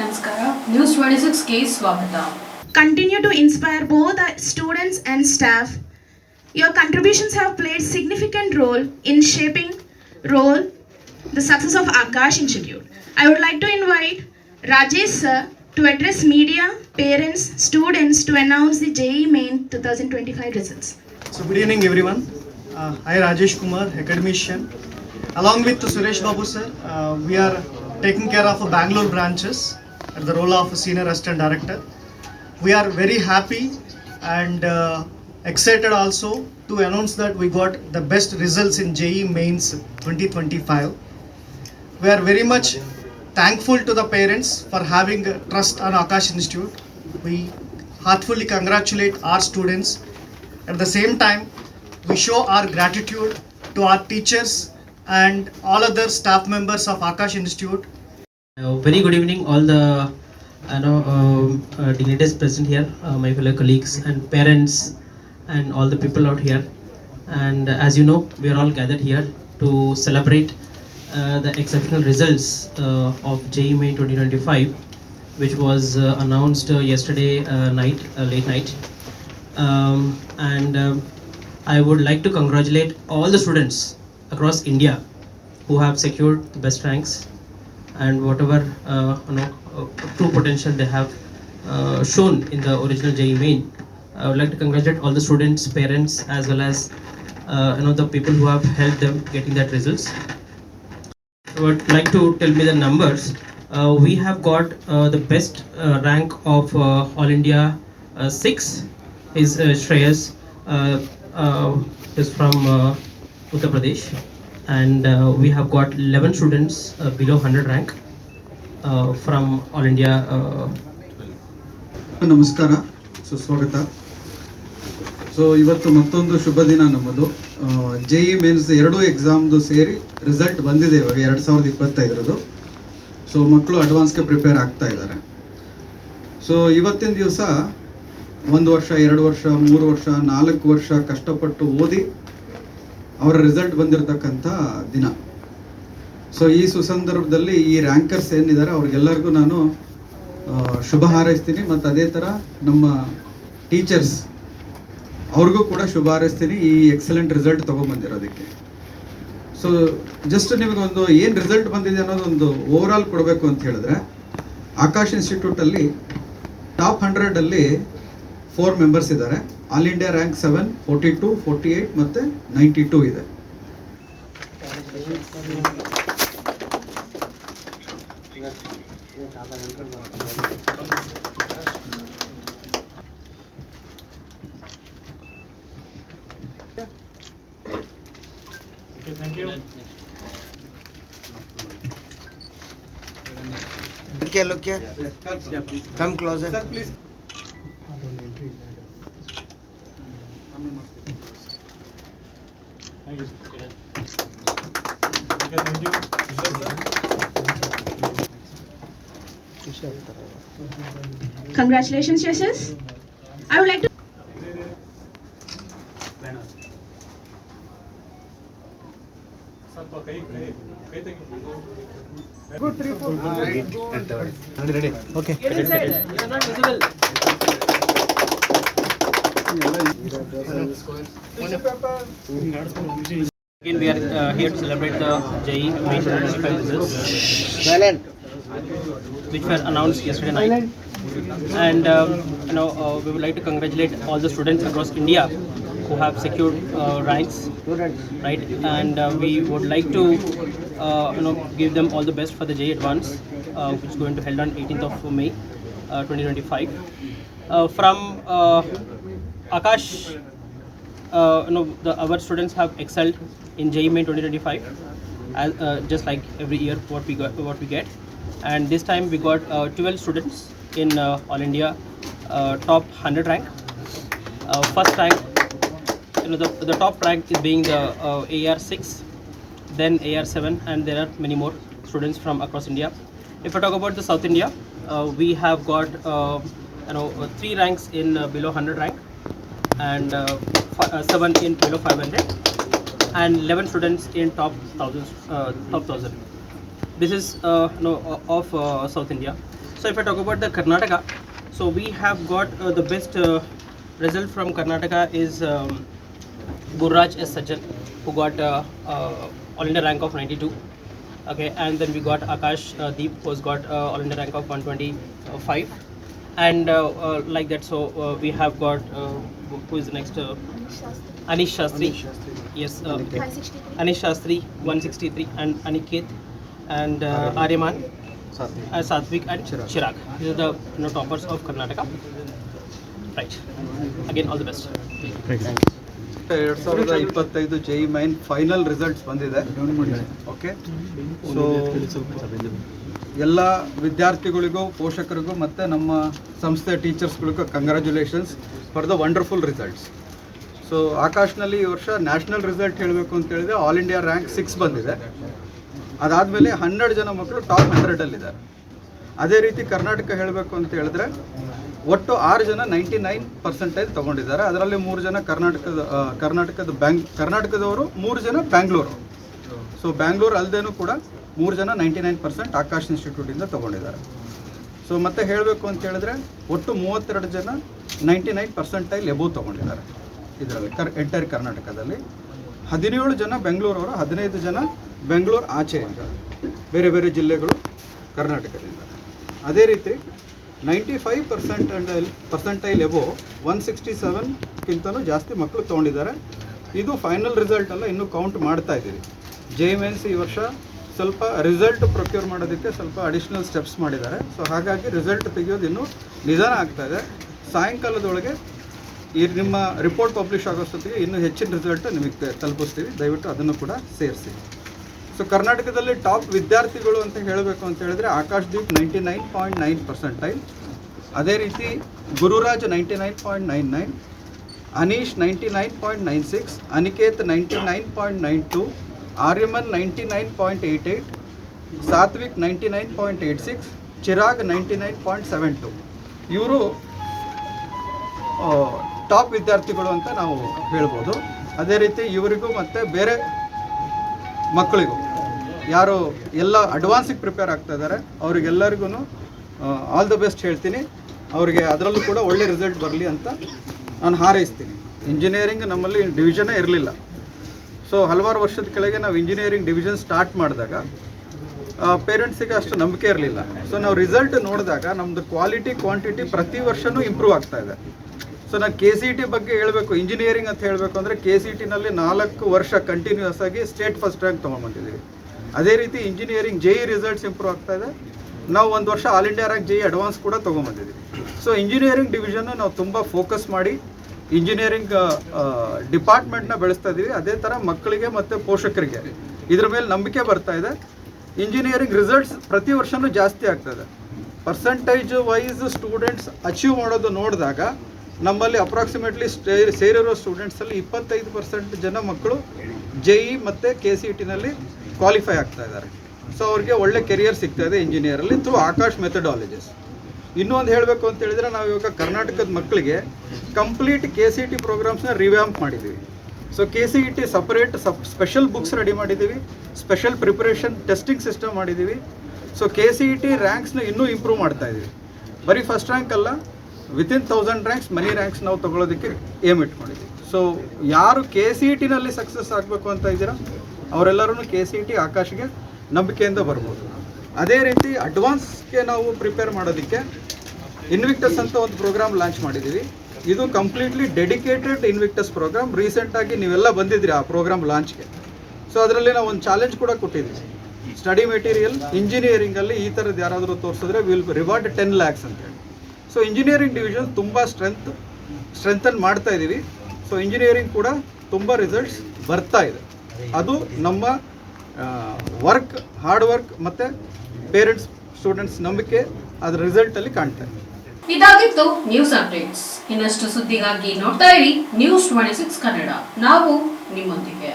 ನಮಸ್ಕಾರ news twenty ಸಿಕ್ಸ್ಗೆ ಸ್ವಾಗತ continue to inspire both the students and staff. Your contributions have played significant role in shaping role the success of Akash Institute. I would like to invite Rajesh sir to address media, parents, students to announce the JE Main 2025 results. So good evening everyone. Uh, I Rajesh Kumar, academician. Along with Suresh Babu sir, uh, we are taking care of Bangalore branches at the role of senior assistant director. We are very happy and uh, excited also to announce that we got the best results in JE Mains 2025. We are very much thankful to the parents for having trust on Akash Institute. We heartfully congratulate our students. At the same time, we show our gratitude to our teachers and all other staff members of Akash Institute Uh, very good evening, all the I know um, uh, dignitaries present here, uh, my fellow colleagues and parents, and all the people out here. And uh, as you know, we are all gathered here to celebrate uh, the exceptional results uh, of JE Main 2025, which was uh, announced uh, yesterday uh, night, uh, late night. Um, and um, I would like to congratulate all the students across India who have secured the best ranks and whatever uh, you know uh, true potential they have uh, shown in the original JE main. I would like to congratulate all the students, parents, as well as you know the people who have helped them getting that results. I would like to tell me the numbers. Uh, we have got uh, the best uh, rank of All India uh, six. Is Shreyas is from Uttar Pradesh and uh, we have got 11 students uh, below 100 rank uh, from All India. Uh, ನಮಸ್ಕಾರ. ಸುಸ್ವಾಗತ so ಇವತ್ತು ಮತ್ತೊಂದು ಶುಭ ದಿನ ನಮ್ಮದು. J E mains ಎರಡೂ ಎಕ್ಸಾಮ್ದು ಸೇರಿ result ಬಂದಿದೆ ಇವಾಗ ಎರಡು ಸಾವಿರದ ಇಪ್ಪತ್ತೈದರದು. ಸೊ ಮಕ್ಕಳು ಅಡ್ವಾನ್ಸ್ಗೆ ಪ್ರಿಪೇರ್ ಆಗ್ತಾ ಇದ್ದಾರೆ. ಸೊ ಇವತ್ತಿನ ದಿವಸ ಒಂದು ವರ್ಷ ಎರಡು ವರ್ಷ ಮೂರು ವರ್ಷ ನಾಲ್ಕು ವರ್ಷ ಕಷ್ಟಪಟ್ಟು ಓದಿ ಅವರ ರಿಸಲ್ಟ್ ಬಂದಿರತಕ್ಕಂಥ ದಿನ. ಸೊ ಈ ಸುಸಂದರ್ಭದಲ್ಲಿ ಈ ರ್ಯಾಂಕರ್ಸ್ ಏನಿದ್ದಾರೆ, ಅವ್ರಿಗೆಲ್ಲರಿಗೂ ನಾನು ಶುಭ ಹಾರೈಸ್ತೀನಿ. ಮತ್ತು ಅದೇ ಥರ ನಮ್ಮ ಟೀಚರ್ಸ್ ಅವ್ರಿಗೂ ಕೂಡ ಶುಭ ಹಾರೈಸ್ತೀನಿ ಈ ಎಕ್ಸಲೆಂಟ್ ರಿಸಲ್ಟ್ ತೊಗೊಂಬಂದಿರೋದಕ್ಕೆ. ಸೊ ಜಸ್ಟ್ ನಿಮಗೊಂದು ಏನು ರಿಸಲ್ಟ್ ಬಂದಿದೆ ಅನ್ನೋದೊಂದು ಓವರ್ ಆಲ್ ಕೊಡಬೇಕು ಅಂತ ಹೇಳಿದ್ರೆ, ಆಕಾಶ್ ಇನ್ಸ್ಟಿಟ್ಯೂಟಲ್ಲಿ ಟಾಪ್ ಹಂಡ್ರೆಡಲ್ಲಿ ಫೋರ್ ಮೆಂಬರ್ಸ್ ಇದ್ದಾರೆ. All India rank seven forty two forty eight ಮತ್ತು ನೈಂಟಿ ಟೂ ಇದೆ Look here, look here. Come closer. Congratulations, Jesus. I would like to. Good. Ready? Okay. Get inside. You are not visible again, we are uh, here to celebrate the JE Main 2025 results, which were announced yesterday night. And you know, uh, we would like to congratulate all the students across India who have secured uh, ranks right? And uh, we would like to, uh, you know, give them all the best for the J Advance, uh, which is going to held on 18th of May, uh, 2025. Uh, from uh, Akash, uh, know, the our students have excelled in JEE Main 2025, as, uh, just like every year what we got, what we get. And this time we got uh, 12 students in uh, All India uh, top 100 rank. Uh, first rank you know the, the top rank is being the uh, AR6 then AR7 and there are many more students from across India if I talk about the South India uh, we have got uh, you know uh, three ranks in uh, below 100 rank and uh, uh, seven in below 500 and 11 students in top 1000 uh, top 1000 this is uh, no, of uh, South India So if I talk about the Karnataka, so we have got uh, the best uh, result from Karnataka is um, Gurraj S. Sajjan, who got uh, uh, all India rank of 92. Okay, and then we got Akash uh, Deep, who's got uh, all India rank of 125 And uh, uh, like that, so uh, we have got uh, who is the next? Uh, Anish Shastri. Yes, uh, Anish Shastri 163 and Aniket and uh, Aryaman, uh, Satvik and Chirag. These are the you know, toppers of Karnataka. Right. Again, all the best. ಎರಡು ಸಾವಿರದ ಇಪ್ಪತ್ತೈದು J E main final results ಬಂದಿದೆ okay so ಎಲ್ಲ ವಿದ್ಯಾರ್ಥಿಗಳಿಗೂ, ಪೋಷಕರಿಗೂ ಮತ್ತು ನಮ್ಮ ಸಂಸ್ಥೆ ಟೀಚರ್ಸ್ಗಳಿಗೂ congratulations for the wonderful results so ಆಕಾಶ್ನಲ್ಲಿ ಈ ವರ್ಷ ನ್ಯಾಷನಲ್ ರಿಸಲ್ಟ್ ಹೇಳಬೇಕು ಅಂತ ಹೇಳಿದ್ರೆ ಆಲ್ ಇಂಡಿಯಾ ರ್ಯಾಂಕ್ ಸಿಕ್ಸ್ ಬಂದಿದೆ. ಅದಾದಮೇಲೆ ಹನ್ನೆರಡು ಜನ ಮಕ್ಕಳು ಟಾಪ್ ಹಂಡ್ರೆಡಲ್ಲಿದ್ದಾರೆ ಅದೇ ರೀತಿ ಕರ್ನಾಟಕ ಹೇಳಬೇಕು ಅಂತ ಹೇಳಿದ್ರೆ ಒಟ್ಟು ಆರು ಜನ ನೈಂಟಿ ನೈನ್ ಪರ್ಸೆಂಟೇಜ್ ತೊಗೊಂಡಿದ್ದಾರೆ. ಅದರಲ್ಲಿ ಮೂರು ಜನ ಕರ್ನಾಟಕದ ಕರ್ನಾಟಕದ ಬ್ಯಾಂಕ್, ಕರ್ನಾಟಕದವರು, ಮೂರು ಜನ ಬ್ಯಾಂಗ್ಳೂರು. ಸೊ ಬ್ಯಾಂಗ್ಳೂರು ಅಲ್ಲದೇನೂ ಕೂಡ ಮೂರು ಜನ ನೈಂಟಿ ನೈನ್ ಪರ್ಸೆಂಟ್ ಆಕಾಶ್ ಇನ್ಸ್ಟಿಟ್ಯೂಟಿಂದ ತೊಗೊಂಡಿದ್ದಾರೆ. ಸೊ ಮತ್ತೆ ಹೇಳಬೇಕು ಅಂತ ಹೇಳಿದ್ರೆ ಒಟ್ಟು ಮೂವತ್ತೆರಡು ಜನ ನೈಂಟಿ ನೈನ್ ಪರ್ಸೆಂಟೈಲ್ ಎಬೋ ತೊಗೊಂಡಿದ್ದಾರೆ ಇದರಲ್ಲಿ, ಕರ್ ಎಂಟೈರ್ ಕರ್ನಾಟಕದಲ್ಲಿ. ಹದಿನೇಳು ಜನ ಬೆಂಗಳೂರವರು ಹದಿನೈದು ಜನ ಬೆಂಗಳೂರು ಆಚೆಯಿಂದ ಬೇರೆ ಬೇರೆ ಜಿಲ್ಲೆಗಳು ಕರ್ನಾಟಕದಿಂದ. ಅದೇ ರೀತಿ ninety five percent percentile above one sixty ಸೆವೆನ್ಗಿಂತಲೂ ಜಾಸ್ತಿ ಮಕ್ಕಳು ತೊಗೊಂಡಿದ್ದಾರೆ. ಇದು ಫೈನಲ್ ರಿಸಲ್ಟ್ ಅಲ್ಲ, ಇನ್ನೂ ಕೌಂಟ್ ಮಾಡ್ತಾ ಇದ್ದೀವಿ ಜೆ ಎಂ ಎನ್ ಸಿ ಈ ವರ್ಷ ಸ್ವಲ್ಪ ರಿಸಲ್ಟ್ ಪ್ರೊಕ್ಯೂರ್ ಮಾಡೋದಕ್ಕೆ ಸ್ವಲ್ಪ ಅಡಿಷ್ನಲ್ ಸ್ಟೆಪ್ಸ್ ಮಾಡಿದ್ದಾರೆ. ಸೊ ಹಾಗಾಗಿ ರಿಸಲ್ಟ್ ತೆಗೆಯೋದು ಇನ್ನೂ ನಿಧಾನ ಆಗ್ತಾ ಇದೆ. ಸಾಯಂಕಾಲದೊಳಗೆ ಈ ನಿಮ್ಮ ರಿಪೋರ್ಟ್ ಪಬ್ಲಿಷ್ ಆಗೋಷ್ಟೊತ್ತಿಗೆ ಇನ್ನೂ ಹೆಚ್ಚಿನ ರಿಸಲ್ಟ್ ನಿಮಗೆ ತಲುಪಿಸ್ತೀವಿ. ದಯವಿಟ್ಟು ಅದನ್ನು ಕೂಡ ಸೇರಿಸಿ. ಸೊ ಕರ್ನಾಟಕದಲ್ಲಿ ಟಾಪ್ ವಿದ್ಯಾರ್ಥಿಗಳು ಅಂತ ಹೇಳಬೇಕು ಅಂತ ಹೇಳಿದ್ರೆ Aakash Deep ninety nine point nine percentile ಅದೇ ರೀತಿ Gururaj ninety nine point nine nine Aneesh ninety nine point nine six Aniket ninety nine point nine two Aryaman ninety nine point eight eight, Satvik ninety nine point eight six, Chirag ninety nine point seven two. ಇವರು top ವಿದ್ಯಾರ್ಥಿಗಳು ಅಂತ ನಾವು ಹೇಳ್ಬೋದು. ಅದೇ ರೀತಿ ಇವರಿಗೂ ಮತ್ತು ಬೇರೆ ಮಕ್ಕಳಿಗೂ. ಯಾರು ಎಲ್ಲ ಅಡ್ವಾನ್ಸಿಗೆ ಪ್ರಿಪೇರ್ ಆಗ್ತಾ ಇದ್ದಾರೆ ಅವರಿಗೆಲ್ಲರಿಗೂ ಆಲ್ ದ ಬೆಸ್ಟ್ ಹೇಳ್ತೀನಿ. ಅವರಿಗೆ ಅದರಲ್ಲೂ ಕೂಡ ಒಳ್ಳೆ ರಿಸಲ್ಟ್ ಬರಲಿ ಅಂತ ನಾನು ಹಾರೈಸ್ತೀನಿ. ಇಂಜಿನಿಯರಿಂಗ್ ನಮ್ಮಲ್ಲಿ ಡಿವಿಷನೇ ಇರಲಿಲ್ಲ. ಸೊ ಹಲವಾರು ವರ್ಷದ ಕೆಳಗೆ ನಾವು ಇಂಜಿನಿಯರಿಂಗ್ ಡಿವಿಷನ್ ಸ್ಟಾರ್ಟ್ ಮಾಡಿದಾಗ ಪೇರೆಂಟ್ಸಿಗೆ ಅಷ್ಟು ನಂಬಿಕೆ ಇರಲಿಲ್ಲ. ಸೊ ನಾವು ರಿಸಲ್ಟ್ ನೋಡಿದಾಗ ನಮ್ಮದು ಕ್ವಾಲಿಟಿ ಕ್ವಾಂಟಿಟಿ ಪ್ರತಿ ವರ್ಷವೂ ಇಂಪ್ರೂವ್ ಆಗ್ತಾ ಇದೆ. ಸೊ ನಾನು ಕೆ ಸಿ ಟಿ ಬಗ್ಗೆ ಹೇಳಬೇಕು ಇಂಜಿನಿಯರಿಂಗ್ ಅಂತ ಹೇಳಬೇಕು ಅಂದರೆ ಕೆ ಸಿ ಟಿನಲ್ಲಿ ನಾಲ್ಕು ವರ್ಷ ಕಂಟಿನ್ಯೂಸ್ ಆಗಿ ಸ್ಟೇಟ್ ಫಸ್ಟ್ ರ್ಯಾಂಕ್ ತೊಗೊಂಡ್ಬಂದಿದ್ದೀವಿ. ಅದೇ ರೀತಿ engineering J E results improve ಆಗ್ತಾ ಇದೆ. ನಾವು ಒಂದು ವರ್ಷ all India rank J E advance ಕೂಡ ತೊಗೊಂಬಂದಿದ್ದೀವಿ ಸೊ ಇಂಜಿನಿಯರಿಂಗ್ ಡಿವಿಷನ್ನು ನಾವು ತುಂಬ ಫೋಕಸ್ ಮಾಡಿ ಇಂಜಿನಿಯರಿಂಗ್ ಡಿಪಾರ್ಟ್ಮೆಂಟ್ನ ಬೆಳೆಸ್ತಾ ಇದ್ದೀವಿ ಅದೇ ಥರ ಮಕ್ಕಳಿಗೆ ಮತ್ತು ಪೋಷಕರಿಗೆ. ಇದ್ರ ಮೇಲೆ ನಂಬಿಕೆ ಬರ್ತಾ ಇದೆ. ಇಂಜಿನಿಯರಿಂಗ್ ರಿಸಲ್ಟ್ಸ್ ಪ್ರತಿ ವರ್ಷವೂ ಜಾಸ್ತಿ ಆಗ್ತದೆ ಪರ್ಸೆಂಟೇಜ್ ವೈಸ್ ಸ್ಟೂಡೆಂಟ್ಸ್ ಅಚೀವ್ ಮಾಡೋದು ನೋಡಿದಾಗ ನಮ್ಮಲ್ಲಿ ಅಪ್ರಾಕ್ಸಿಮೇಟ್ಲಿ ಸೇರಿರೋ ಸ್ಟೂಡೆಂಟ್ಸಲ್ಲಿ ಇಪ್ಪತ್ತೈದು ಪರ್ಸೆಂಟ್ ಜನ ಮಕ್ಕಳು ಜೆ ಇ ಮತ್ತು ಕೆ ಸಿ ಟಿನಲ್ಲಿ ಕ್ವಾಲಿಫೈ ಆಗ್ತಾ ಇದ್ದಾರೆ. ಸೊ ಅವ್ರಿಗೆ ಒಳ್ಳೆ ಕೆರಿಯರ್ ಸಿಗ್ತಾ ಇದೆ ಇಂಜಿನಿಯರಲ್ಲಿ ಥ್ರೂ ಆಕಾಶ್ ಮೆಥಡಾಲಜೀಸ್ ಇನ್ನೂ ಒಂದು ಹೇಳಬೇಕು ಅಂತ ಹೇಳಿದ್ರೆ ನಾವು ಇವಾಗ ಕರ್ನಾಟಕದ ಮಕ್ಕಳಿಗೆ ಕಂಪ್ಲೀಟ್ ಕೆ ಸಿ ಟಿ ಪ್ರೋಗ್ರಾಮ್ಸ್ನ ರಿವ್ಯಾಂಪ್ ಮಾಡಿದ್ದೀವಿ so K C T separate ಸಪ್ ಸ್ಪೆಷಲ್ ಬುಕ್ಸ್ ರೆಡಿ ಮಾಡಿದ್ದೀವಿ ಸ್ಪೆಷಲ್ ಪ್ರಿಪರೇಷನ್ ಟೆಸ್ಟಿಂಗ್ ಸಿಸ್ಟಮ್ ಮಾಡಿದ್ದೀವಿ so K C E T ರ್ಯಾಂಕ್ಸ್ನ ಇನ್ನೂ ಇಂಪ್ರೂವ್ ಮಾಡ್ತಾ ಇದ್ದೀವಿ ಬರೀ ಫಸ್ಟ್ ರ್ಯಾಂಕ್ ಅಲ್ಲ within thousand ranks many ranks ನಾವು ತಗೊಳ್ಳೋದಕ್ಕೆ ಏಮ್ ಇಟ್ಕೊಂಡಿದ್ದೀವಿ ಸೊ ಯಾರು ಕೆ ಸಿ ಇ ಟಿನಲ್ಲಿ ಸಕ್ಸಸ್ ಆಗಬೇಕು ಅಂತ ಇದ್ದೀರಾ ಅವರೆಲ್ಲರೂ ಕೆ ಸಿ ಇ ಟಿ ಆಕಾಶ್ಗೆ ನಂಬಿಕೆಯಿಂದ ಬರ್ಬೋದು. ಅದೇ ರೀತಿ ಅಡ್ವಾನ್ಸ್ಗೆ ನಾವು ಪ್ರಿಪೇರ್ ಮಾಡೋದಕ್ಕೆ ಇನ್ವಿಕ್ಟಸ್ ಅಂತ ಒಂದು ಪ್ರೋಗ್ರಾಮ್ ಲಾಂಚ್ ಮಾಡಿದ್ದೀವಿ. ಇದು ಕಂಪ್ಲೀಟ್ಲಿ ಡೆಡಿಕೇಟೆಡ್ ಇನ್ವಿಕ್ಟಸ್ ಪ್ರೋಗ್ರಾಮ್. ರೀಸೆಂಟಾಗಿ ನೀವೆಲ್ಲ ಬಂದಿದ್ದೀರಿ ಆ ಪ್ರೋಗ್ರಾಮ್ ಲಾಂಚ್ಗೆ ಸೊ ಅದರಲ್ಲಿ ನಾವು ಒಂದು ಚಾಲೆಂಜ್ ಕೂಡ ಕೊಟ್ಟಿದ್ದೀವಿ. ಸ್ಟಡಿ ಮೆಟೀರಿಯಲ್ ಇಂಜಿನಿಯರಿಂಗಲ್ಲಿ ಈ ಥರದ್ದು ಯಾರಾದರೂ ತೋರಿಸಿದ್ರೆ ವಿಲ್ ರಿವಾರ್ಡ್ ಟೆನ್ ಲ್ಯಾಕ್ಸ್ ಅಂತ ಹೇಳಿ. ಸೊ ಇಂಜಿನಿಯರಿಂಗ್ ಡಿವಿಷನ್ ತುಂಬ ಸ್ಟ್ರೆಂತ್ ಸ್ಟ್ರೆಂಥನ್ ಮಾಡ್ತಾ ಇದ್ದೀವಿ ಸೊ ಇಂಜಿನಿಯರಿಂಗ್ ಕೂಡ ತುಂಬ ರಿಸಲ್ಟ್ಸ್ ಬರ್ತಾ ಇದೆ. ಅದು ನಮ್ಮ ವರ್ಕ್ ಹಾರ್ಡ್ ವರ್ಕ್ ಮತ್ತು ಪೇರೆಂಟ್ಸ್ ಸ್ಟೂಡೆಂಟ್ಸ್ ನಂಬಿಕೆ ಅದರ ರಿಸಲ್ಟಲ್ಲಿ ಕಾಣ್ತಾ ಇದೆ. ಇದಾಗಿತ್ತು ನ್ಯೂಸ್ ಅಪ್ಡೇಟ್ಸ್ ಇನ್ನಷ್ಟು ಸುದ್ದಿಗಾಗಿ ನೋಡ್ತಾ ಇರಿ ನ್ಯೂಸ್ ಟ್ವೆಂಟಿ ಸಿಕ್ಸ್ ಕನ್ನಡ. ನಾವು ನಿಮ್ಮೊಂದಿಗೆ.